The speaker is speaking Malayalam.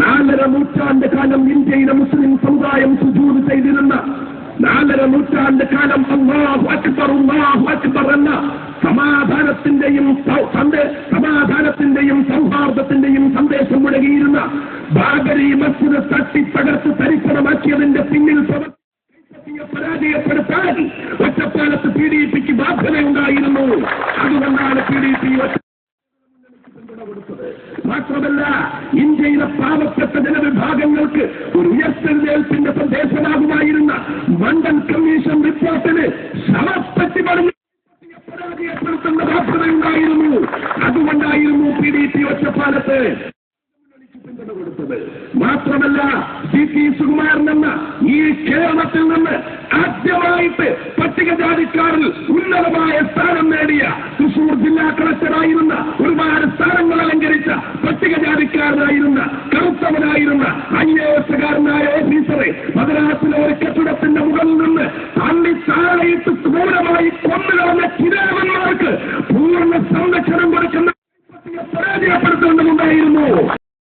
നാലര നൂറ്റാണ്ട് കാലം ഇന്ത്യയിലെ മുസ്ലിം സമുദായം സുജൂത് ചെയ്തിരുന്ന നാലര നൂറ്റാണ്ട് കാലം അള്ളാഹു അക്ബർ എന്ന സമാധാനത്തിന്റെയും സമാധാനത്തിന്റെയും സൗഹാർദ്ദത്തിന്റെയും സന്ദേശം മുഴകിയിരുന്ന ബാബരി മസ്ജിദ് തട്ടി തകർത്ത് തരിപ്പണമാക്കിയതിന്റെ പിന്നിൽ പരാജയപ്പെടുത്താൻ ഒറ്റപ്പാലത്ത് പി ഡി പിക്ക് ബാധ്യതയുണ്ടായിരുന്നു. അതുകൊണ്ടാണ് പി ഡി പി മാത്രമല്ല ഇന്ത്യയിലെ പാവപ്പെട്ട ജനവിഭാഗങ്ങൾക്ക് ഒരു ഉയർത്തെഴുന്നേൽപ്പിന്റെ സന്ദേശമാകുമായിരുന്ന മണ്ടൻ കമ്മീഷൻ റിപ്പോർട്ടിന് സമർപ്പത്തി പറഞ്ഞു പരാജയപ്പെടുത്തുന്ന ബാധ്യതയുണ്ടായിരുന്നു അതുകൊണ്ടായിരുന്നു പി ഡി പി ഒറ്റപ്പാലത്ത് മാത്രമല്ല സി പി സുകുമാരൻ എന്ന ഈ കേരളത്തിൽ നിന്ന് ആദ്യമായിട്ട് പട്ടികജാതിക്കാരിൽ ഉന്നതമായ സ്ഥാനം നേടിയ തൃശൂർ ജില്ലാ കളക്ടറായിരുന്ന അലങ്കരിച്ച പട്ടികജാതിക്കാരനായിരുന്ന കറുത്തവനായിരുന്ന ഐ എ എസുകാരനായ ഓഫീസറെ മദ്രാസിലെ ഒരു കെട്ടിടത്തിന്റെ മുകളിൽ നിന്ന് തള്ളി താഴെയിട്ട് ക്രൂരമായി കൊന്നുകളഞ്ഞ കിരാവന്മാർക്ക് പൂർണ സംരക്ഷണം കൊടുക്കുന്ന പരാജയപ്പെടുത്തേണ്ടതുണ്ടായിരുന്നു.